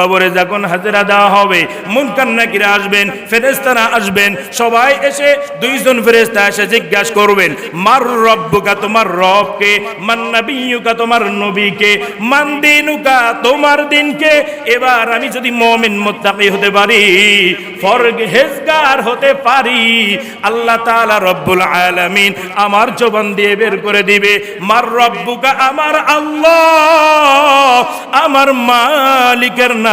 কবরে যখন হাজিরা দেওয়া হবে, মুনকার নাকিরা আসবেন ফেরেস্তারা আসবেন, সবাই এসে দুইজন ফেরেস্তা এসে জিজ্ঞাসা করবেন, মার রব্বুকা তোমার রবকে? মান নাবিয়ুকা তোমার নবীকে? মান দিনুকা তোমার দিনকে? এবার আমি যদি মুমিন মুত্তাকি হতে পারি, ফরহেজগার হতে পারি, আল্লাহ তাআলা রব্বুল আলামিন আমার জবান দিয়ে বের করে দিবে, মার রব্বুকা আমার আল্লাহ, আমার মালিকের নাম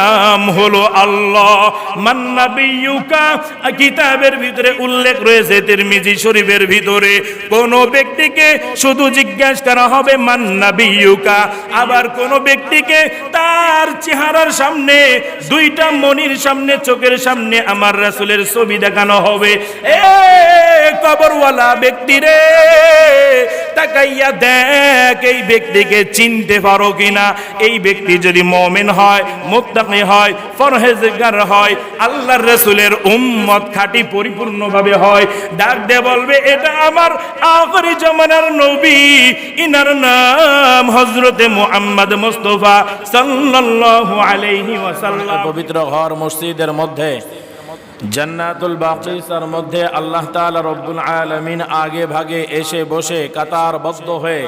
হলো আল্লাহ। মান্নাবিয়ুকা কিতাবের ভিতরে উল্লেখ রয়েছে তিরমিজি শরীফের ভিতরে। কোন ব্যক্তিকে শুধু জিজ্ঞাসা করা হবে মান্নাবিয়ুকা আবার কোন ব্যক্তিকে তার চেহারার সামনে, দুইটা মনির সামনে, চোখের সামনে আমার রাসূলের ছবি দেখানো হবে। এ কবরওয়ালা ব্যক্তি রে তাকাইয়া দেখ, এই ব্যক্তিকে চিনতে পারো কিনা? এই ব্যক্তি যদি মমিন হয়, মুত্তাকি হয় ফরহেজগার হয়, আল্লাহর রাসূলের উম্মত খাঁটি পরিপূর্ণভাবে হয়, ডাক দে বলবে, এটা আমার আখরি জমানার নবী। ইনার নাম হজরতে মুহাম্মদ মুস্তাফা সাল্লাল্লাহু আলাইহি ওয়াসাল্লাম। পবিত্র ঘর মসজিদের মধ্যে জান্নাতুল বাকিসার মধ্যে আল্লাহ তাআলা রব্বুল আলামিন আগে ভাগে এসে বসে কাতার কাতারবদ্ধ হয়ে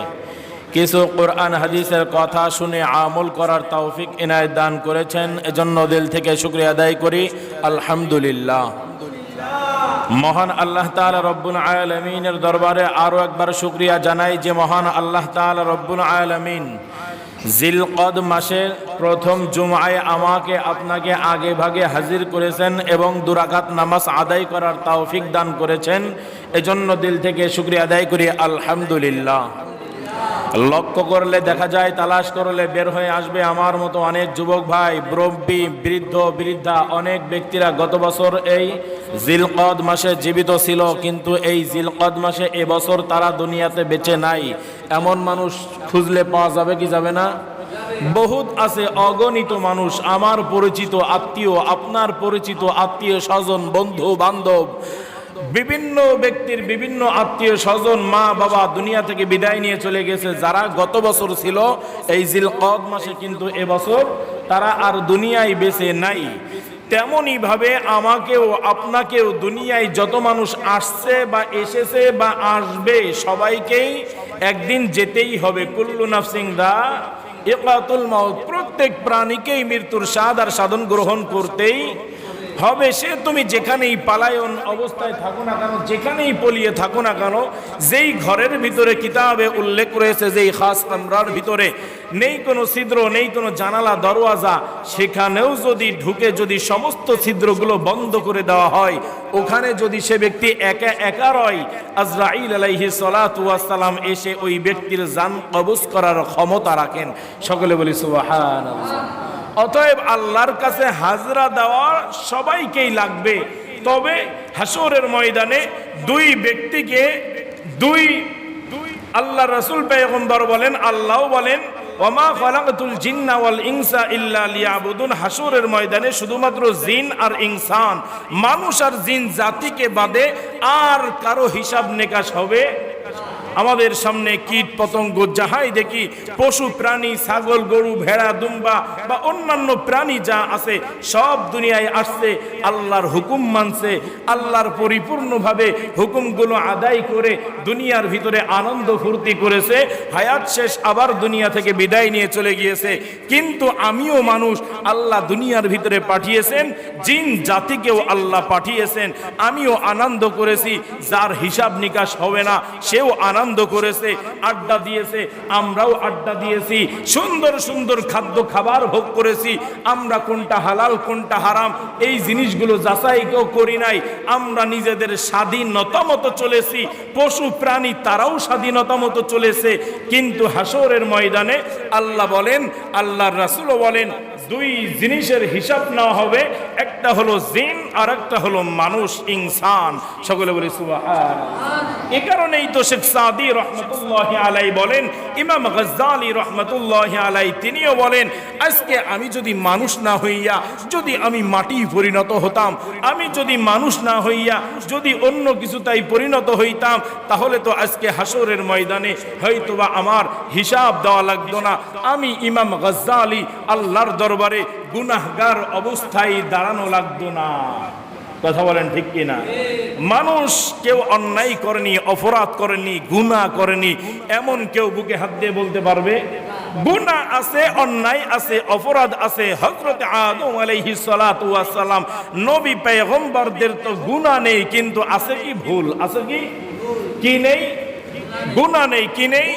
কিছু কোরআন হাদিসের কথা শুনে আমল করার তৌফিক ইনায়ত দান করেছেন। এজন্য দিল থেকে শুক্রিয়া আদায় করি। আলহামদুলিল্লাহ। মহান আল্লাহ তাআলা রব্বুল আলামিনের দরবারে আরও একবার শুক্রিয়া জানাই যে মহান আল্লাহ তাআলা রব্বুল আলামিন জিলকদ মাসের প্রথম জুমায় আমাকে আপনাকে আগে ভাগে হাজির করেছেন এবং দুরাকাত নামাজ আদায় করার তাওফিক দান করেছেন। এজন্য দিল থেকে শুক্রিয়া আদায় করি, আলহামদুলিল্লাহ। লক্ষ্য করলে দেখা যায়, তালাশ করলে বের হয়ে আসবে আমার মতো অনেক যুবক ভাই ব্রব্বী বৃদ্ধ, বৃদ্ধা, অনেক ব্যক্তিরা। গত বছর এই জিলকদ মাসে জীবিত ছিল, কিন্তু এই জিলকদ মাসে এবছর তারা দুনিয়াতে বেঁচে নাই। এমন মানুষ খুঁজলে পাওয়া যাবে কি যাবে না? বহুত আছে অগণিত মানুষ, আমার পরিচিত আত্মীয়, আপনার পরিচিত আত্মীয় স্বজন বন্ধু বান্ধব বিভিন্ন ব্যক্তির বিভিন্ন আত্মীয় স্বজন, মা, বাবা দুনিয়া থেকে বিদায় নিয়ে চলে গেছে। যারা গত বছর ছিল, এই জিলকদ মাসে কিন্তু এবছর তারা আর দুনিয়ায় বেঁচে নাই। তেমনই ভাবে আমাকেও, আপনাকেও দুনিয়ায় যত মানুষ আসছে বা এসেছে বা আসবে, সবাইকেই একদিন যেতেই হবে। কুল্লু নাফসিং দা ইকাতুল মাউত, প্রত্যেক প্রাণীকেই মৃত্যুর স্বাদ আর সাধন গ্রহণ করতেই হবে সে তুমি যেখানেই পালায়ন অবস্থায় থাকো না কেন, যেখানেই পলিয়ে থাকো না কেন, যেই ঘরের ভিতরে কিতাবে উল্লেখ রয়েছে, যেই খাস কামরার ভিতরে, নেই কোনো ছিদ্র, নেই কোনো জানালা, দরওয়াজা, সেখানেও যদি ঢুকে যদি সমস্ত ছিদ্রগুলো বন্ধ করে দেওয়া হয়, ওখানে যদি সে ব্যক্তি একা একা রয়, আজরাইল আলাইহি সালাম এসে ওই ব্যক্তির জান কবজ করার ক্ষমতা রাখেন। সকলে বলি সুবহানাল্লাহ। অতএব আল্লাহর কাছে হাজরা দেওয়া সবাইকেই লাগবে। তবে হাসরের ময়দানে দুই ব্যক্তিকে, দুই দুই আল্লাহ রসুল পেগম্বর বলেন আল্লাহ বলেন, ওমা ফালাকাতুল জিন্না ওয়াল ইনসা ইল্লা লিয়াবুদুন। হাসরের ময়দানে শুধুমাত্র জিন আর ইনসান, মানুষ আর জিন জাতিকে বাদে আর কারও হিসাব নিকাশ হবে আমাদের সামনে কীট পতঙ্গ যাহাই দেখি, পশু, প্রাণী, ছাগল, গরু, ভেড়া, দুম্বা বা অন্যান্য প্রাণী যা আছে, সব দুনিয়ায় আসছে, আল্লাহর হুকুম মানছে, আল্লাহর পরিপূর্ণভাবে হুকুমগুলো আদায় করে দুনিয়ার ভিতরে আনন্দ ফুর্তি করেছে, হায়াত শেষ আবার দুনিয়া থেকে বিদায় নিয়ে চলে গিয়েছে। কিন্তু আমিও মানুষ, আল্লাহ দুনিয়ার ভিতরে পাঠিয়েছেন, জিন জাতিকেও আল্লাহ পাঠিয়েছেন। আমিও আনন্দ করেছি, যার হিসাব নিকাশ হবে না, সেও আনন্দ করেছে, আড্ডা দিয়েছে, আমরাও আড্ডা দিয়েছি, সুন্দর সুন্দর খাদ্য খাবার ভোগ করেছি, আমরা কোনটা হালাল, কোনটা হারাম, এই জিনিসগুলো যাচাই কেউ করি নাই, আমরা নিজেদের স্বাধীনতা মতো চলেছি, পশু প্রাণী তারাও স্বাধীনতা মতো চলেছে, কিন্তু হাসরের ময়দানে আল্লাহ বলেন, আল্লাহর রাসুলও বলেন, দুই জিনিসের হিসাব নেওয়া হবে, একটা হলো জিন আর একটা হলো মানুষ, ইনসান। সকলে বলি সুবাহ এ কারণেই তো শেখ সাদি রহমতুল্লাহ আলাই বলেন, ইমাম গজ্জালি রহমতুল্লাহ আলাই তিনিও বলেন, আজকে আমি যদি মানুষ না হইয়া, যদি আমি মাটি পরিণত হতাম, আমি যদি মানুষ না হইয়া, যদি অন্য কিছু তাই পরিণত হইতাম, তাহলে তো আজকে হাসরের ময়দানে হয়তোবা আমার হিসাব দেওয়া লাগতো না। আমি ইমাম গজ্জালি আল্লাহর দরবারে গুনাহগার অবস্থায় দাঁড়ানো লাগতো না। কথা বলেন ঠিক কিনা? মানুষ কেউ অন্যায় করেনি, অপরাধ করেনি, গুনাহ করেনি, এমন কেউ বুকে হাত দিয়ে বলতে পারবে? গুনাহ আছে, অন্যায় আছে, অপরাধ আছে। হযরত আদম আলাইহিস সালাতু ওয়াস সালাম নবী পয়গম্বরদের তো গুনাহ নেই, কিন্তু আছে কি ভুল? আছে কি? কি নেই? গুনাহ নেই, কি নেই?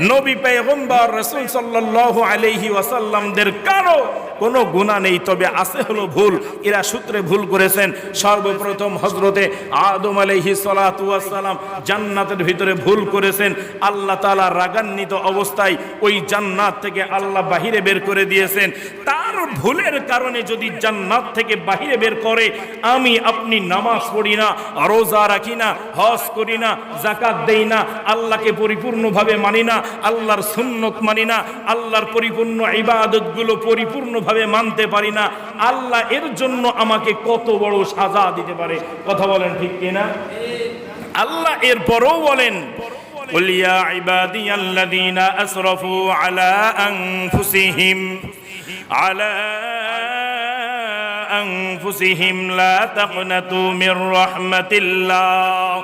নবী পয়গম্বর রাসূল সাল্লাল্লাহু আলাইহি ওয়াসাল্লামদের কারও কোনো গুণা নেই, তবে আছে হলো ভুল। এরা সূত্রে ভুল করেছেন। সর্বপ্রথম হজরতে আদম সালাতু ওয়াসসালাম জান্নাতের ভিতরে ভুল করেছেন। আল্লাহ তাআলা রাগান্বিত অবস্থায় ওই জান্নাত থেকে আল্লাহ বাহিরে বের করে দিয়েছেন। তার ভুলের কারণে যদি জান্নাত থেকে বাহিরে বের করে, আমি আপনি নামাজ পড়ি না, রোজা রাখি না, হজ করি না জাকাত দেই না, আল্লাহকে পরিপূর্ণভাবে মানি না আল্লাহর সুন্নত মানি না আল্লাহর পরিপূর্ণ ইবাদতগুলো পরিপূর্ণভাবে মানতে পারি না আল্লাহ এর জন্য আমাকে কত বড় সাজা দিতে পারে কথা বলেন ঠিক কিনা আল্লাহ এরপরও বলেন قل يا عبادي الذين أسرفوا على أنفسهم على أنفسهم لا تقنطوا من رحمة الله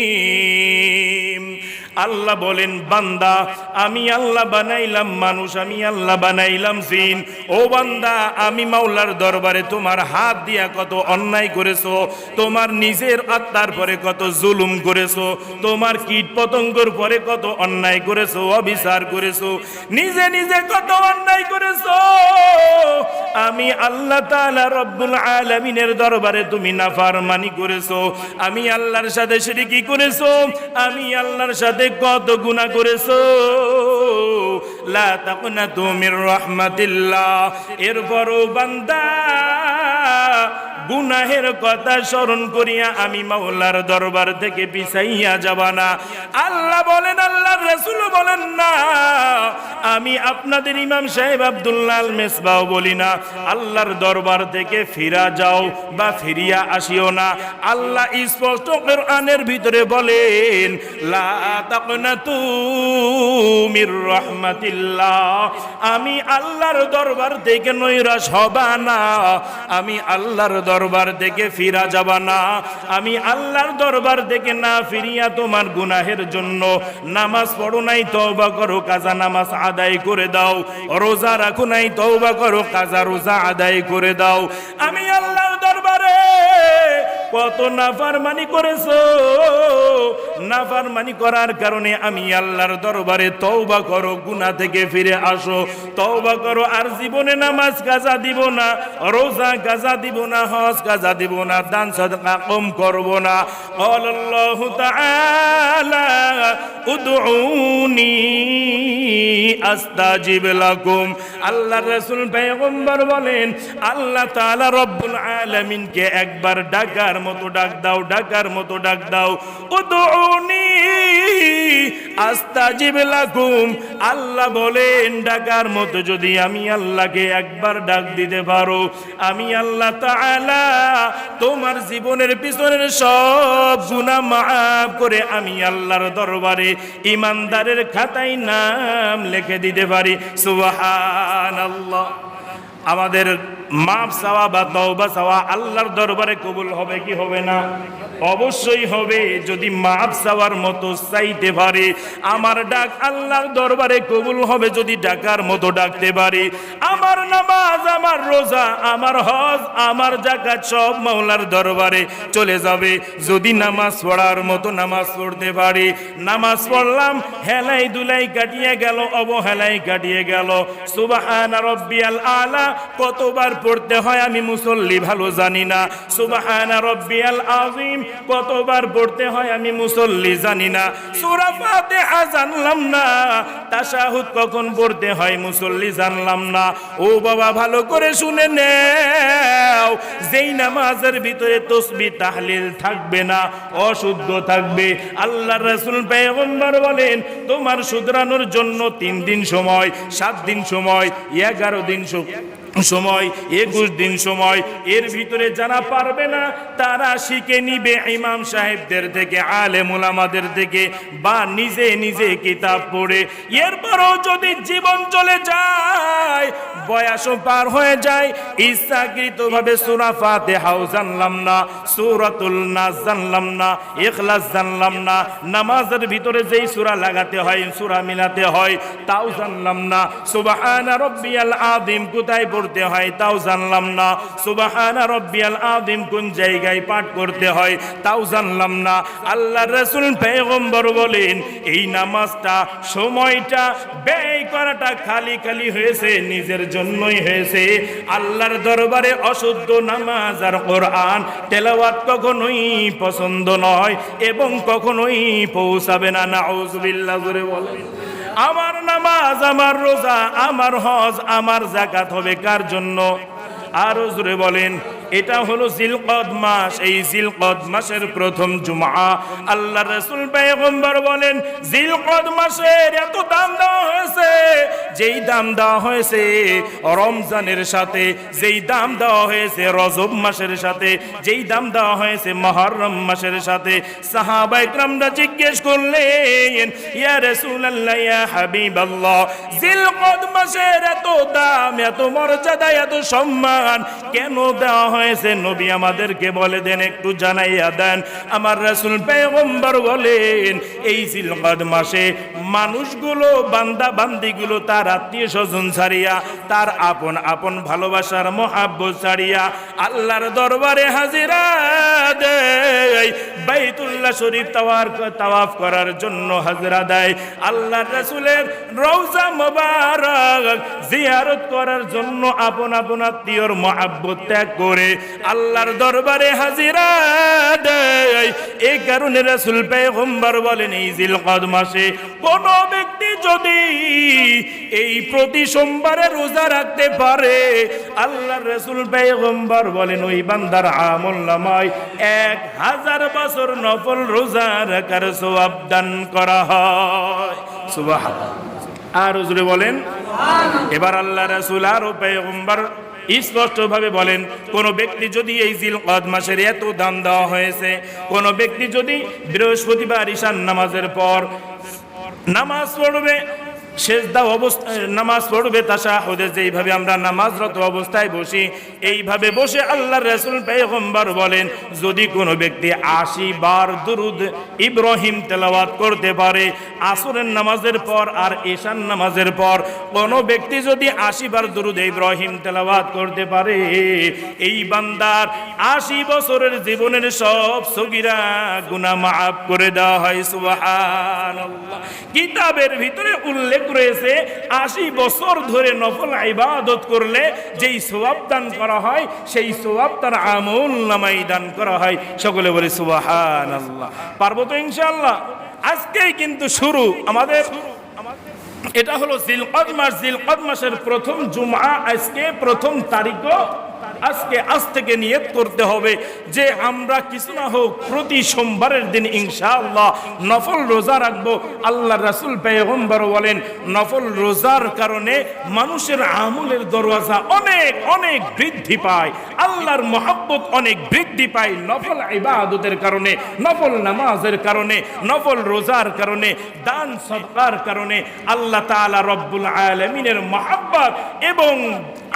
আল্লাহ বলেন, বান্দা, আমি আল্লাহ বানাইলাম মানুষ, আমি আল্লাহ বানাইলাম জিন। ও বান্দা, আমি মাওলার দরবারে তোমার হাত দিয়া কত অন্যায় করেছ, তোমার নিজের আত্মার পরে কত জুলুম করেছ, তোমার কীট পতঙ্গর পরে কত অন্যায় করেছ, অবিচার করেছ, নিজে নিজে কত অন্যায় করেছ। আমি আল্লাহ তাআলা রব্বুল আলামিনের দরবারে তুমি নাফরমানি করেছ, আমি আল্লাহর সাথে সেটি কি করেছ, আমি আল্লাহর সাথে কত গুণা করেছ? লা রহমতিল্লা মির রাহমাতিল্লাহ। এরপরও বান্দা গুনাহের কথা স্মরণ করিয়া আমি মাওলার দরবার থেকে পিছাইয়া যাব না আল্লাহ বলেন, আল্লাহ রসুল বলেন না, আমি আপনাদের ইমাম সাহেব আব্দুল্লাহ আল মেসবাও বলি না। আল্লাহর দরবার থেকে ফিরা যাও বা ফিরিয়া আসিও না। আল্লাহ স্পষ্ট কোরআনের ভিতরে বলেন, লা তাকনাতু মির রাহমাতিল্লাহ। আমি আল্লাহর দরবার থেকে নৈরাশ হবা না। আমি আল্লাহর দরবার থেকে ফিরা যাবা না। আমি আল্লাহর দরবার থেকে না ফিরিয়া তোমার গুনাহের জন্য নামাজ পড়ো নাই, তওবা করো, কাজা নামাজ আদায় করে দাও। রোজা রাখো নাই, তওবা করো, কাজা রোজা আদায় করে দাও। আমি আল্লাহর দরবারে কত নাফারমানি করেছ? নাফারমানি করার কারণে আমি আল্লাহর দরবারে তওবা করো গুনা থেকে ফিরে আসো। তওবা করো, আর জীবনে নামাজ কাজা দিব না, রোজা গাজা দিব না, হজ গাজা দিব না, দান সদকা কম করব না। আল্লাহু তাআলা উদউনি আস্তাজিব লাকুম। আল্লাহর রাসূল পয়গম্বর বলেন, আল্লাহ তাআলা রব্বুল আলামিনকে একবার ডাকার মতো ডাক দাও, ডাকার মতো ডাক দাও। উদউনি আস্তাজিব লাকুম আল্লাহ বলেন, ডাকার মতো যদি আমি আল্লাহকে একবার ডাক দিতে পারো, আমি আল্লাহ তোমার জীবনের পিছনের সব গুনাহ মাফ করে আমি আল্লাহর দরবারে ইমানদারের খাতায় নাম লিখে দিতে পারি। সুবহানাল্লাহ। আমাদের মাপ চাওয়া বা তওবা চাওয়া আল্লাহর দরবারে কবুল হবে কি হবে না? অবশ্যই হবে। যদি মাপ চাওয়ার মতো চাইতে পারে, আমার ডাক আল্লাহর দরবারে কবুল হবে। যদি ডাকার মতো ডাকতে পারে, আমার নামাজ, আমার রোজা, আমার হজ, আমার জাকাত সব মাওলার দরবারে চলে যাবে। যদি নামাজ পড়ার মতো নামাজ পড়তে পারি, নামাজ পড়লাম, হেলাই দুলাই কাটিয়ে গেল, অবহেলাই কাটিয়ে গেল। রব্বিয়াল আলা, কতবার পড়তে হয়, আমি মুসল্লি ভালো জানি না। সুবহানা রব্বিয়াল আযীম, কতবার পড়তে হয়, আমি মুসল্লি জানি না। সূরা ফাতিহা জানলাম না, তাশাহুদ কখন পড়তে হয়, মুসল্লি জানলাম না। ও বাবা, ভালো করে শুনে নেও, যেই নামাজের ভিতরে তসবি, তাহলিল থাকবে না, অশুদ্ধ থাকবে। আল্লাহ রাসূল পয়গম্বর বলেন, তোমার শুধরানোর জন্য তিন দিন সময়, সাত দিন সময়, এগারো দিন স- সময়, একুশ দিন সময়, এর ভিতরে যারা পারবে না, তারা শিখে নিবে ইমাম সাহেবদের থেকে আলেমুল আমাদের থেকে, বা নিজে নিজে কিতাব পড়ে। এরপরও যদি জীবন চলে যায় বয়সও পার হয়ে যায়। ইচ্ছাকৃত ভাবে সুরা ফাতিহাও জানলাম না, সূরাতুল নাস জানলাম না, ইখলাস জানলাম না, নামাজের ভিতরে যেই সূরা লাগাতে হয়, সুরা মিলাতে হয়, তাও জানলাম না। সুবহানা রব্বিয়াল আযীম কোথায় পড়তে হয়, তাও জানলাম না। সুবহানা রব্বিয়াল আযীম কোন জায়গায় পাঠ করতে হয়, তাও জানলাম না। আল্লাহ রাসূল পয়গম্বর বলেন, এই নামাজটা সময়টা ব্যয় করাটা খালি খালি হয়েছে নিজের জন্যই হয়েছে। আল্লাহর দরবারে অশুদ্ধ নামাজ আর কোরআন তেলাওয়াত কখনোই পছন্দ নয় এবং কখনোই পৌঁছাবে না। নাউজুবিল্লাহ, জোরে বলেন। আমার নামাজ, আমার রোজা, আমার হজ, আমার জাকাত হবে কার জন্য? আরও জোরে বলেন। এটা হলো জিলকদ মাস। এই জিলকদ মাসের প্রথম জুমা আল্লাহ রসুল পেগম্বর বলেন, জিলকদ মাসের এত দাম দেওয়া হয়েছে, যেই দাম দেওয়া হয়েছে রমজানের সাথে, যেই দাম দেওয়া হয়েছে রজব মাসের সাথে, যেই দাম দেওয়া হয়েছে মহরম মাসের সাথে। সাহাবা ইকরামরা জিজ্ঞেস করলেন, ইয়া রাসূলুল্লাহ, ইয়া হাবিবাল্লাহ, জিলকদ মাসের এত দাম, এত মর্যাদা, এত সম্মান, কেন দেওয়া হয়েছে, নবী আমাদেরকে বলে দেন, একটু জানাইয়া দেন। আমার রাসূল পয়গম্বর বলেন, এই জিলকদ মাসে মানুষগুলো, বান্দা বান্দিগুলো, তার আত্মীয় স্বজন ছাড়িয়া, তার আপন আপন ভালোবাসার মহাব্বত ছাড়িয়া আল্লাহর দরবারে হাজিরা দেয়। শরীফ তাওয়ার, তাওয়াফ করার জন্য হাজিরা দেয়। আল্লাহর রাসূলের রওজা মোবারক জিয়ারত করার জন্য আপন আপন আত্মীয়র মহাব্বত ত্যাগ করে আল্লাহর দরবারে হাজিরা দেয়। এই কারণে রাসূল পয়গম্বর বলেন, এই জিলকদ মাসে কোন ব্যক্তি যদি এই প্রতি সোমবারে রোজা রাখতে পারে, আল্লাহর রাসূল পয়গম্বর বলেন, ওই বান্দার আমল নামায় এক হাজার বছর নফল রোজা রাখার সওয়াব দান করা হয়। সুবহানাল্লাহ। আর বলেন, এবার আল্লাহ রাসূল আর পয়গম্বর স্পষ্টভাবে বলেন, কোন ব্যক্তি যদি এই জিল কদ মাসের এত দাম দেওয়া হয়েছে, কোন ব্যক্তি যদি বৃহস্পতিবার ঈশান নামাজের পর নামাজ পড়বে শেষদা অবস্থা নামাজ পড়বে তাশাহুদে, যেইভাবে আমরা নামাজরত অবস্থায় বসি, এইভাবে বসে আল্লাহ রাসূল পয়গম্বর বলেন, যদি কোনো ব্যক্তি আশি বার দুরুদ ইব্রাহিম তেলাওয়াত করতে পারে, আসরের নামাজের পর আর ঈশান নামাজের পর, কোনো ব্যক্তি যদি আশি বার দুরুদ ইব্রাহিম তেলাওয়াত করতে পারে, এই বান্দার আশি বছরের জীবনের সব সগিরা গুনাহ মাফ করে দেওয়া হয়, সুবহানাল্লাহ। কিতাবের ভিতরে উল্লেখ রয়েছে, আশি বছর ধরে নফল ইবাদত করলে যেই সোয়াব দান করা হয়, সেই সোয়াব তার আমল নামাই দান করা হয়। সকলে বলে সুবহানাল্লাহ। পারব তো ইনশাআল্লাহ? আজকেই কিন্তু শুরু। আমাদের এটা হলো জিলকদ মাস। জিলকদ মাসের প্রথম জুমা আজকে প্রথম তারিখও আজকে, আজ থেকে নিয়ত করতে হবে যে আমরা কিছু না হোক প্রতি সোমবারের দিন ইনশাআল্লাহ নফল রোজা রাখব। আল্লাহ রাসুল পেগম্বর বলেন, নফল রোজার কারণে মানুষের আমলের দরওয়াজা অনেক অনেক বৃদ্ধি পায়। আল্লাহর মহাব্বত অনেক বৃদ্ধি পায় নফল ইবাদতের কারণে, নফল নামাজের কারণে, নফল রোজার কারণে, দান সদকার কারণে আল্লাহ তাআলা রব্বুল আলামিনের মহাব্বত এবং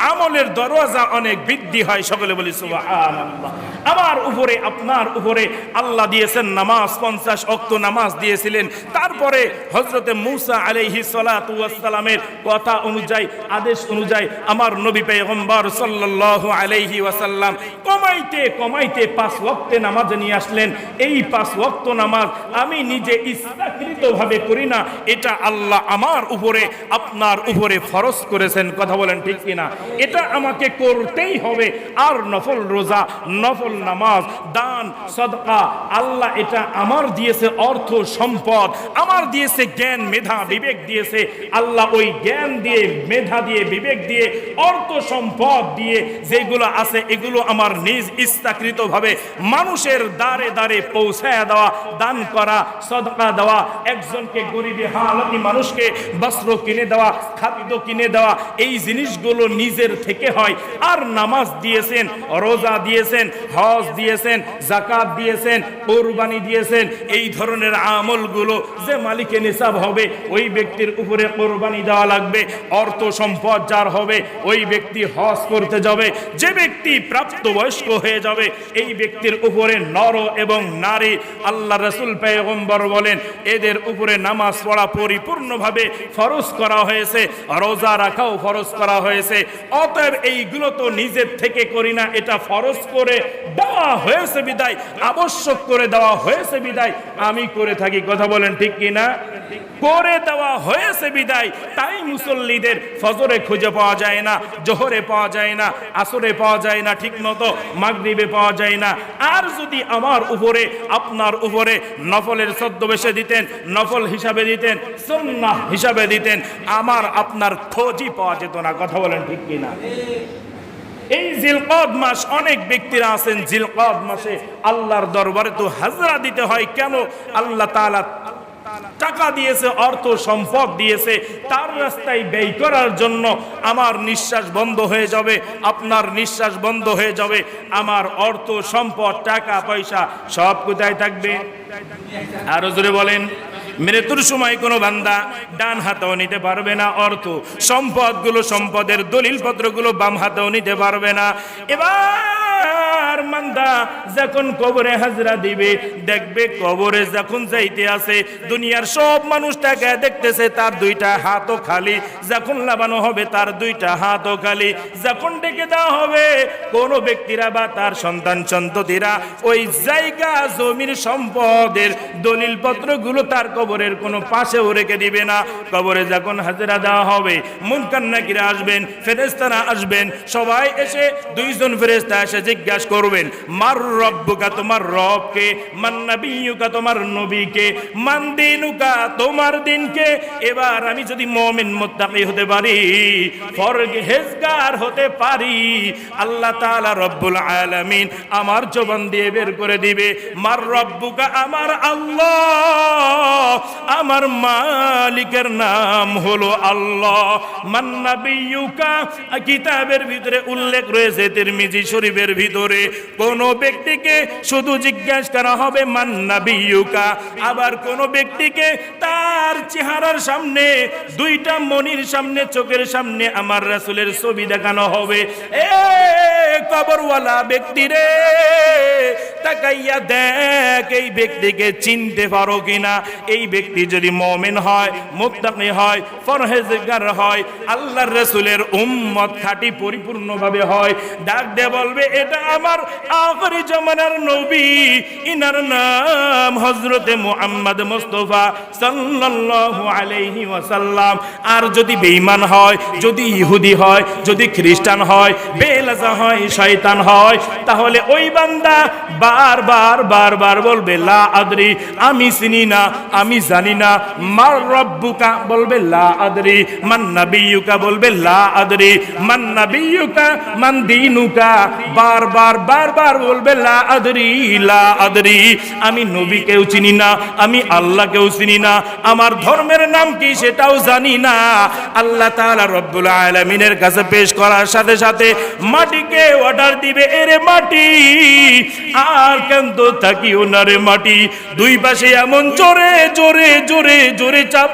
আমলের দরওয়াজা অনেক বৃদ্ধি বৃদ্ধি হয় সকলে বলি সুবহানাল্লাহ আমার উপরে, আপনার উপরে আল্লাহ দিয়েছেন নামাজ, পঞ্চাশ অক্ত নামাজ দিয়েছিলেন। তারপরে হজরতে মুসা আলাইহি সালাতু ওয়াসসালামের কথা অনুযায়ী, আদেশ অনুযায়ী আমার নবী পেগম্বর সাল্লাল্লাহু আলাইহি ওয়াসাল্লাম কমাইতে কমাইতে পাঁচ ওয়াক্তে নামাজ নিয়ে আসলেন। এই পাঁচ ওয়াক্ত নামাজ আমি নিজে ইচ্ছাকৃতভাবে করি না। এটা আল্লাহ আমার উপরে, আপনার উপরে ফরজ করেছেন। কথা বলেন ঠিক কিনা? এটা আমাকে করতেই হবে। আর নফল রোজা, নফল নামাজ, দান, সদকা। আল্লাহ এটা আমার দিয়েছে অর্থ, সম্পদ। আমার দিয়েছে জ্ঞান, মেধা, বিবেক দিয়েছে। আল্লাহ ওই জ্ঞান দিয়ে, মেধা দিয়ে, বিবেক দিয়ে, অর্থ, সম্পদ দিয়ে যেগুলো আছে, এগুলো আমার নিজ ইচ্ছাকৃত ভাবে মানুষের দ্বারে দ্বারে পৌঁছায় দেওয়া, দান করা, সদকা দেওয়া, একজনকে গরিবী হালতি মানুষকে বস্ত্র কিনে দেওয়া, খাদ্য কিনে দেওয়া, এই জিনিসগুলো নিজের থেকে হয়। আর নামাজ দিয়েছেন, রোজা দিয়েছেন, হজ দিয়েছেন জাকাত দিয়েছেন, কোরবানি দিয়েছেন, এই ধরনের আমলগুলো যে মালিকে নিসাব হবে, ওই ব্যক্তির উপরে কোরবানি দেওয়া লাগবে, অর্থ সম্পদ যার হবে, ওই ব্যক্তি হজ করতে যাবে, যে ব্যক্তি প্রাপ্তবয়স্ক হয়ে যাবে, এই ব্যক্তির উপরে নর এবং নারী, আল্লাহ রসুল পেগম্বর বলেন, এদের উপরে নামাজ পড়া পরিপূর্ণভাবে ফরজ করা হয়েছে, রোজা রাখাও ফরজ করা হয়েছে, অতএব এইগুলো তো নিজের থেকে করি না, এটা ফরজ করে দেওয়া হয়েছে বিদায়, আবশ্যক করে দেওয়া হয়েছে বিদায়, আমি করে থাকি, কথা বলেন ঠিক কি না করে দেওয়া হয়েছে বিদায়, তাই মুসল্লিদের ফজরে খুঁজে পাওয়া যায় না, জোহরে পাওয়া যায় না, আসরে পাওয়া যায় না, ঠিক মতো মাগরিবে পাওয়া যায় না। আর যদি আমার উপরে, আপনার উপরে নফলের ছদ্মবেশে দিতেন, নফল হিসাবে দিতেন, সুন্নাহ হিসাবে দিতেন, আমার আপনার খোঁজই পাওয়া যেত না, কথা বলেন ঠিক কিনা? এই জিলকদ মাস অনেক ব্যক্তিরা আছেন, জিলকদ মাসে আল্লাহর দরবারে তো হাজরা দিতে হয়। কেন? আল্লাহ তাআলা টাকা দিয়েছে, অর্থ সম্পদ দিয়েছে, তার রাস্তায় ব্যয় করার জন্য আমার নিঃশ্বাস বন্ধ হয়ে যাবে, আপনার নিঃশ্বাস বন্ধ হয়ে যাবে, আমার অর্থ, সম্পদ, টাকা, পয়সা সব কোথায় থাকবে? আরও জোরে বলেন। মৃত্যুর সময় কোনো বান্দা ডান হাতেও নিতে পারবে না, অর্থ, সম্পদগুলো সম্পদের দলিলপত্রগুলো বাম হাতেও নিতে পারবে না। এবার মান্দা যখন কবরে হাজরা দিবে, দেখবে কবরে যখন যাইতে আছে, দুনিয়ার সব মানুষ তাকে দেখতেছে, তার দুইটা হাতও খালি। যখন লাগানো হবে, তার দুইটা হাতও খালি। যখন ডেকে দেওয়া হবে, কোন ব্যক্তিরা বা তার সন্তান সন্ততিরা ওই জায়গা জমির সম্পদের দলিল পত্রগুলো তার কবরের কোনো পাশেও রেখে দিবে না। কবরে যখন হাজিরা দেওয়া হবে মুনকান্নাকিরা আসবেন ফেরেস্তারা আসবেন, সবাই এসে দুইজন ফেরেস্তা এসে জিজ্ঞাসা করবেন। মার রব্বুকা তোমার রবকে, মান নাবিয়ুকা তোমার নবীকে, মান দিনুকা তোমার দিনকে। এবার আমি যদি মুমিন মুত্তাকি হতে পারি ফরহেজগার হতে পারি, আল্লাহ তাআলা রব্বুল আলামিন আমার জবান দিয়ে বের করে দিবে। মার রব্বুকা আমার আল্লাহ, আমার মালিকের নাম হলো আল্লাহ। মান নাবিয়ুকা, কিতাবের ভিতরে উল্লেখ রয়েছে, তিরমিজি শরীফের ভিতরে। কোন ব্যক্তিকে শুধু জিজ্ঞাসা করা হবে, মান নাবিয়ুকা? আবার কোন ব্যক্তিকে, তার চেহারার সামনে, দুইটা মনির সামনে, চোখের সামনে আমার রাসূলের ছবি দেখানো হবে। এ কবরওয়ালা ব্যক্তি রে, তাকাইয়া দেখ, এই ব্যক্তিকে চিনতে পারো কিনা? এই ব্যক্তি যদি মমিন হয়, মুত্তাকি হয় ফরহেজগার হয়, আল্লাহর রাসূলের উম্মত খাঁটি পরিপূর্ণভাবে হয়, ডাক দে বলবে, এটা আমার আখরি জমানার নবী, ইনার নাম হযরতে মুহাম্মদ মুস্তাফা সাল্লাল্লাহু আলাইহি ওয়াসাল্লাম। আর যদি বেঈমান হয়, যদি ইহুদি হয়, যদি খ্রিস্টান হয় বেলাজা হয়, শয়তান হয়, তাহলে ওই বান্দা বারবার বারবার বলবে, লা আদরি, আমি চিনি না, আমি জানি না। মার রব্বুকা বলবে, লা আদরি। মান নাবিয়ুকা বলবে, লা আদরি। মান নাবিয়ুকা, মান দিনুকা। বারবার বারবার বলবে, লা আদরি লা আদরি। আমি নবীকেও চিনি না, আমি আল্লাহকেও চিনি না, আমার ধর্মের নাম কি সেটাও জানি না। আল্লাহ তাআলা রব্বুল আলামিনের কাছে পেশ করার সাথে সাথে মাটিকে অর্ডার দিবে এরে মাটি। আর কেন থাকি ওনারে মাটি। দুই পাশে এমন জোরে জোরে জোরে জোরে চাপ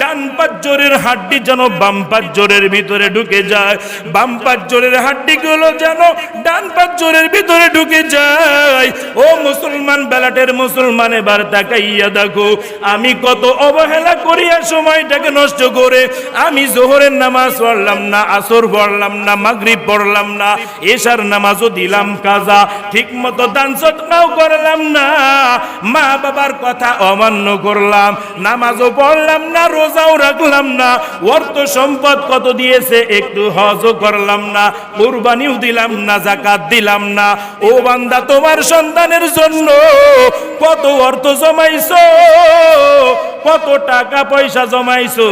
ডান পাজ্জরের হাড্ডি যেন বাম পাজ্জরের ভিতরে ঢুকে যায়। বাম পাজ্জরের হাড্ডিগুলো যেন ডান পাজ্জরের ভিতরে ঢুকে যায়। ও মুসলমান বেলাটের মুসলমান, এবার তাকাইয়া দেখো, আমি কত অবহেলা করিয়া সময়টাকে নষ্ট করে, আমি জোহরের নামাজ পড়লাম না, আসর পড়লাম না, মাগরিব পড়লাম না, এশার নামাজও দিলাম কাজা ঠিক মতো দান করলাম না মা বাবার কথা অমান্য করলাম, নামাজও পড়লাম না রোজাও রাখলাম না, অর্থ সম্পদ কত দিয়েছে একটু হজও করলাম না, কুরবানিও দিলাম না জাকাত দিলাম না। ও বান্দা, তোমার সন্তানের জন্য কত অর্থ জমাইছো? কত টাকা পয়সা জমাইছো?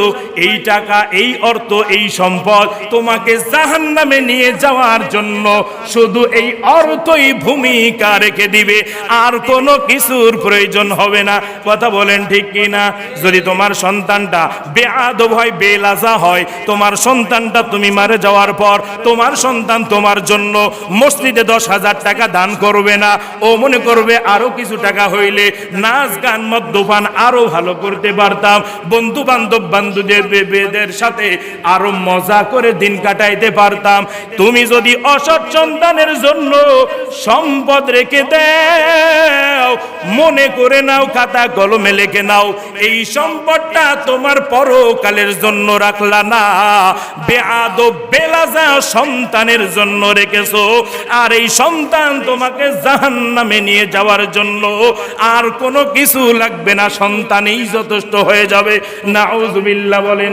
এই টাকা, এই অর্থ, এই সম্পদ তোমাকে জাহান নামে নিয়ে যাওয়ার জন্য শুধু এই অর্থই ভূমিকা রেখে দিবে। আর কোনো কিছুর প্রয়োজন হবে না। কথা বলেন ঠিক কি না যদি তোমার সন্তানটা বেআদব হয়, বেলাজা হয়, তোমার সন্তানটা তুমি মারে যাওয়ার পর তোমার সন্তান তোমার জন্য মসজিদে দশ হাজার টাকা দান করবে না। ও মনে করবে আরও কিছু টাকা হইলে নাচ গান, মদ্যপান আরও ভালো করতে পারতাম বন্ধু বান্ধব বান্ধবদের সাথে আরও মজা করে দিন কাটাইতে পারতাম। তুমি যদি অসৎ সন্তানের জন্য সম্পদ রেখে দাও, মনে করে নাও, খাতা কলমে লেখে নাও, এই সম্পদটা তোমার পরকালের জন্য রাখলা না। বেআদ বেলাজা সন্তানের জন্য রেখেছো, আর এই সন্তান তোমাকে জাহান্নামে নিয়ে যাওয়ার জন্য আর কোনো কিছু লাগবে না। সন্তানই যথেষ্ট হয়ে যাবে। না বলেন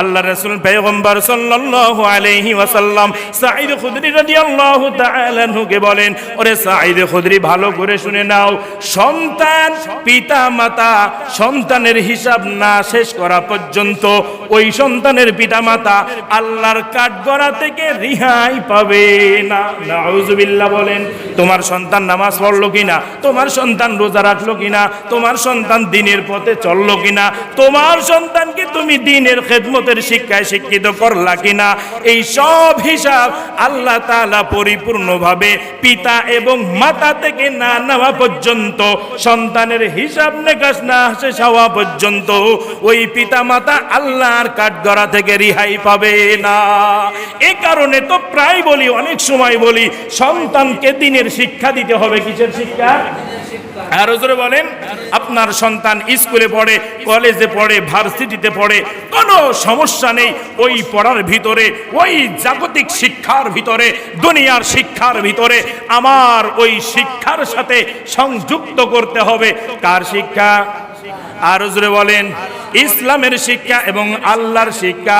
আল্লাহ রাসূল পয়গম্বর সাল্লাল্লাহু আলাইহি ওয়াসাল্লাম সাঈদ খুদরি রাদিয়াল্লাহু তাআলা আনহুকে বলেন, ওরে সাঈদ খুদরি, ভালো করে শুনে নাও। সন্তান পিতা মাতা সন্তানের হিসাব না শেষ করা পর্যন্ত ওই সন্তানের পিতা মাতা আল্লাহর কাঠগড়া থেকে রিহাই পাবে না। নাউজুবিল্লাহ বলেন, তোমার সন্তান নামাজ পড়ল কিনা? তোমার সন্তান রোজা রাখল কিনা? তোমার সন্তান দিনের পথে চলল কিনা? তোমার সন্তানকে তুমি দিনের খেদমতের শিক্ষায় শিক্ষিত করলা কিনা? এই সব হিসাব আল্লাহ তাআলা পরিপূর্ণভাবে পিতা এবং মাতা থেকে না নেওয়া পর্যন্ত, সন্তানের হিসাব নিকাশ না শেষ হওয়া পর্যন্ত ওই পিতা মাতা আল্লাহর কাঠগড়া থেকে রিহাই পাবে না। এ কারণে তো প্রায় বলি, অনেক সময় বলি, সন্তানকে দিনের শিক্ষা দিতে হবে। কিসের শিক্ষা? আর জোরে বলেন, আপনার সন্তান স্কুলে পড়ে, কলেজে পড়ে, ভার্সিটিতে পড়ে, কোনো সমস্যা নেই, ওই পড়ার ভিতরে, ওই জাগতিক শিক্ষার ভিতরে, দুনিয়ার শিক্ষার ভিতরে, আমার ওই শিক্ষার সাথে সংযুক্ত করতে হবে। কার শিক্ষা? আর জোরে বলেন ইসলামের শিক্ষা এবং আল্লাহর শিক্ষা।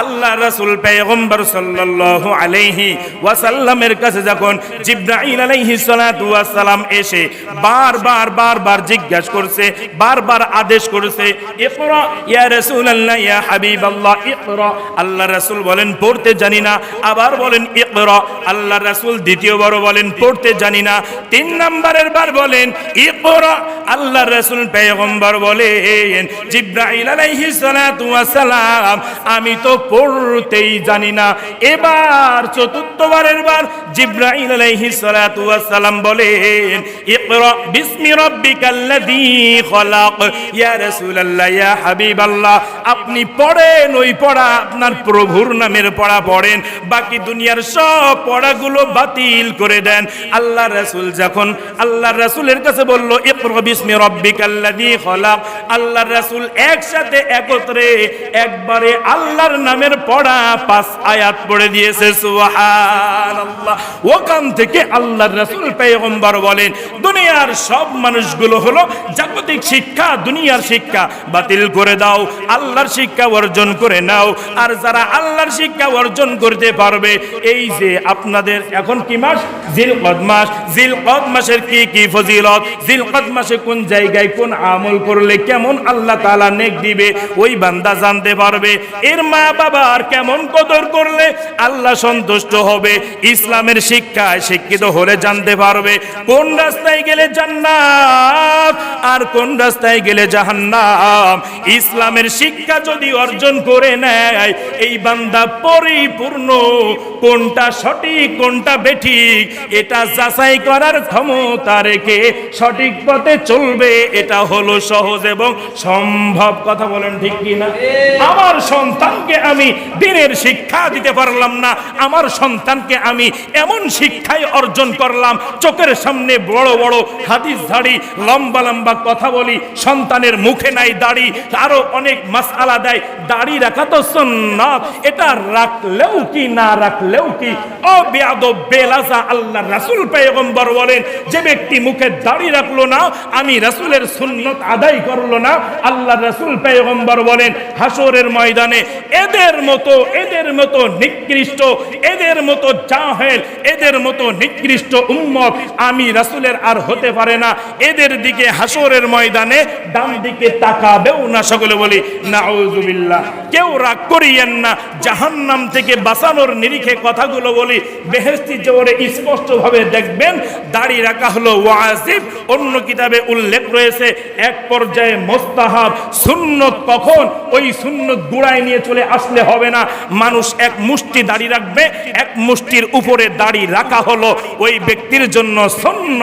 আল্লাহ রাসূল পয়গম্বর সাল্লাল্লাহু আলাইহি ওয়াসাল্লামের কাছে যখন জিবরাইল আলাইহি সালাতু এসে বারবার বারবার জিজ্ঞাসা করছে বারবার আদেশ করেছে আল্লাহ রাসূল বলেন, পড়তে জানি না। আবার বলেন আল্লাহ রাসূল দ্বিতীয়বার বলেন, পড়তে জানি না। তিন নম্বরের বার বলেন আল্লাহ রসুল পেগম্বর বলেন সালাতু ওয়াসালাম আমি তো পড়তেই জানি না। এবার চতুর্থবারের বার জিব্রাহিল আলাইহি ওয়াসালাম বলেন, ইকরা বিসমি আপনি পড়েন, ওই পড়া আপনার প্রভুর নামের পড়া পড়েন, বাকি দুনিয়ার সব পড়াগুলো বাতিল করে দেন। আল্লাহ রাসূল যখন, আল্লাহ রাসূলের কাছে বলল, ইকরা বিসমি রাব্বিকাল্লাযী খলাক। আল্লাহ রাসূল একসাথে একত্রে একবারে আল্লাহর নামের পড়া পাঁচ আয়াত পড়ে দিয়েছে, সুবহানাল্লাহ। ওখান থেকে আল্লাহর রাসূল পয়গম্বর বলেন, দুনিয়ার সব মানুষগুলো হলো জাগতিক শিক্ষা, দুনিয়ার শিক্ষা। বাতিল করে দাও, আল্লাহর শিক্ষা অর্জন করে নাও। আর যারা আল্লাহর শিক্ষা অর্জন করতে পারবে, এই যে আপনাদের এখন কি মাস? জিলকদ মাস। জিলকদ মাসের কি কি ফজিলত? জিলকদ মাসে কোন জায়গায় কোন আমল করলে কেমন আল্লাহ তাআলা নেক দিবে, ওই বান্দা জানতে পারবে। এর মা বাবার কেমন কদর করলে আল্লাহ সন্তুষ্ট হবে। ইসলামের শিক্ষায় শিক্ষিত হলে জানতে পারবে। কোন রাস্তায় গেলে জান্নাত? আর কোন রাস্তায় গেলে জাহান্নাম? ইসলামের শিক্ষা যদি অর্জন করে নেয়, এই বান্দা পরিপূর্ণ। কোনটা সঠিক, কোনটা বেঠিক, এটা যাচাই করার ক্ষমতা রেখে সঠিক পথে চলবে, এটা হলো সহজ এবং সম্ভব। কথা বলেন ঠিক কিনা? আমার সন্তানকে আমি দিনের শিক্ষা দিতে পারলাম না। আমার সন্তানকে আমি এমন শিক্ষায় অর্জন করলাম, চোখের সামনে বড় বড় হাদিস ধাড়ি লম্বা লম্বা কথা বলি, সন্তানের মুখে নাই দাড়ি, আরও অনেক মাসালা দেয়, দাড়ি রাখা তো সুন্নাত, এটা রাখলেও কি, না রাখলেও কি? আল্লাহ রাসূল পয়গম্বর বলেন, যে ব্যক্তি মুখে দাড়ি রাখল না, আমি রাসূলের সুন্নত আদায় করল না আল্লাহ রাসূল পয়গম্বর বলেন হাসরের ময়দানে এদের মতো এদের মতো নিকৃষ্ট, এদের মতো জাহেল, এদের মতো নিকৃষ্ট উম্মত আমি রাসূলের আর হতে পারে না, এদের দিকে, হাসরের ময়দানে ডান দিকে তাকাবেও না সকলে বলি নাউজুবিল্লাহ কেউ রাগ করিয়েন না, জাহান্নাম থেকে বাঁচানোর নিরিখে কথাগুলো বলি বেহেস্তি জোরে স্পষ্ট ভাবে দেখবেন, দাড়ি রাখা হলো ওয়াজিব। অন্য কিতাবে উল্লেখ রয়েছে, এক পর্যায়ে মোস্তাহাব, সুন্নত কখন? ওই সুন্নত গুড়ায় নিয়ে চলে আসলে হবে না। মানুষ এক মুষ্টি দাড়ি রাখবে, এক মুষ্টির উপরে দাড়ি রাখা হলো। ওই ব্যক্তির জন্য সন্ন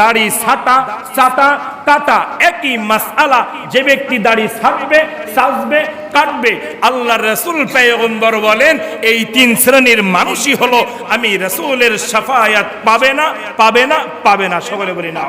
দাড়ি ছাটা চাটা তাতা একই মাসালা যে ব্যক্তি দাড়ি সাজবে সাজবে, কাটবে আল্লাহ রসুল পেয়গম্বর বলেন, এই তিন শ্রেণির মানুষই হলো, আমি রসুলের সাফায়াত পাবে না পাবে না পাবে না। সকলে বলি না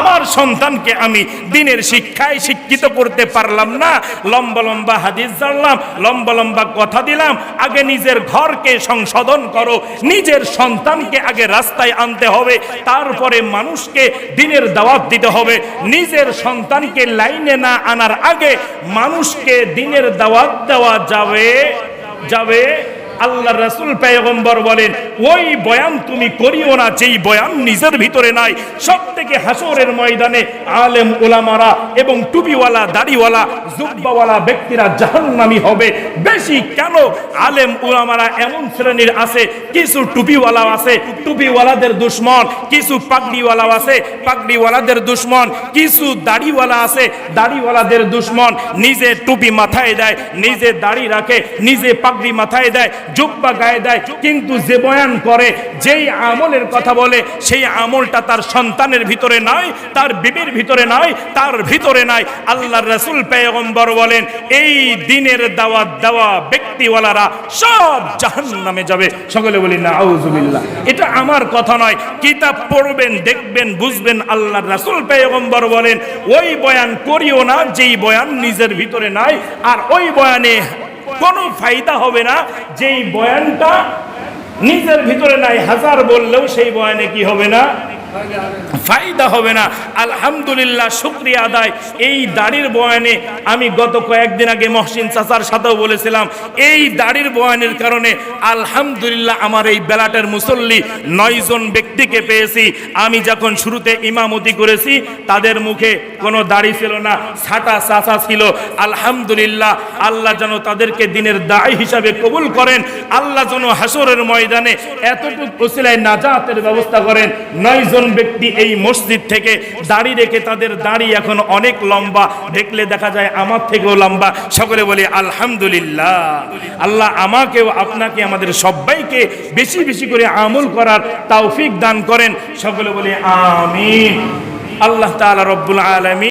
আমার সন্তানকে আমি দিনের শিক্ষায় শিক্ষিত করতে পারলাম না। লম্বা লম্বা হাদিস জানলাম, লম্বা লম্বা কথা দিলাম। আগে নিজের ঘরকে সংশোধন করো, নিজের সন্তানকে আগে রাস্তায় আনতে হবে, তারপরে মানুষকে দিনের দাওয়াত দিতে হবে। নিজের সন্তানকে লাইনে না আনার আগে মানুষকে দিনের দাওয়াত দেওয়া যাবে যাবে। আল্লাহ রাসুল পেয়গম্বর বলেন, ওই বয়ান তুমি করিও না, যেই বয়ান নিজের ভিতরে নাই। সব থেকে হাসরের ময়দানে আলেম ওলামারা এবং টুপিওয়ালা, দাড়িওয়ালা জুব্বাওয়ালা ব্যক্তিরা হবে। বেশি কেন? আলেম এমন শ্রেণির আছে, কিছু আছে, টুপিওয়ালাদের দুশ্মন, কিছু আছে, পাগড়িওয়ালাদের দুশ্মন, কিছু দাড়িওয়ালা আছে, দাড়িওয়ালাদের দুশ্মন, নিজে টুপি মাথায় দেয়, নিজে দাড়ি রাখে, নিজে পাগড়ি মাথায় দেয়, জুব্বা গায়ে দেয়, কিন্তু যে বয়ান করে, যেই আমলের কথা বলে, সেই আমলটা তার সন্তানের ভিতরে নাই, তার বিবির ভিতরে নাই, তার ভিতরে নাই। আল্লাহর রাসূল পেয়গম্বর বলেন, এই দিনের দাওয়াত দেওয়া ব্যক্তিওয়ালারা সব জাহান্নামে যাবে। সকলে বলি না আউজুবিল্লাহ এটা আমার কথা নয়। কিতাব পড়বেন, দেখবেন, বুঝবেন, আল্লাহর রাসূল পেয়গম্বর বলেন, ওই বয়ান করিও না, যেই বয়ান নিজের ভিতরে নাই, আর ওই বয়ানে কোনো ফায়দা হবে না, যেই বয়ানটা নিজের ভিতরে নাই। হাজার বললেও সেই বয়ানে কি হবে না? ফায়দা হবে না। আলহামদুলিল্লাহ, শুক্রিয়া আদায়। এই দাড়ির বয়ানে আমি গত কয়েকদিন আগে মহসিন চাচার সাথেও বলেছিলাম, এই দাড়ির বয়ানের কারণে আলহামদুলিল্লাহ আমার এই বেলাটের মুসল্লি নয়জন ব্যক্তিকে পেয়েছি। আমি যখন শুরুতে ইমামতি করেছি, তাদের মুখে কোনো দাড়ি ছিল না, ছাটা চাচা ছিল। আলহামদুলিল্লাহ, আল্লাহ যেন তাদেরকে দিনের দায় হিসাবে কবুল করেন। আল্লাহ যেন হাসরের ময়দানে এতটুকু ওসিলায় নাজাতের ব্যবস্থা করেন। নয়জন ব্যক্তি এই মসজিদ থেকে দাড়ি রেখে তাদের দাড়ি এখন অনেক লম্বা। দেখলে দেখা যায় আমার থেকেও লম্বা। সকলে বলি, আলহামদুলিল্লাহ। আল্লাহ আমাকেও, আপনাকে, আমাদের সবাইকে বেশি বেশি করে আমল করার তাওফিক দান করেন। সকলে বলি, আমিন। আল্লাহ তালা রব্বুল আলামিন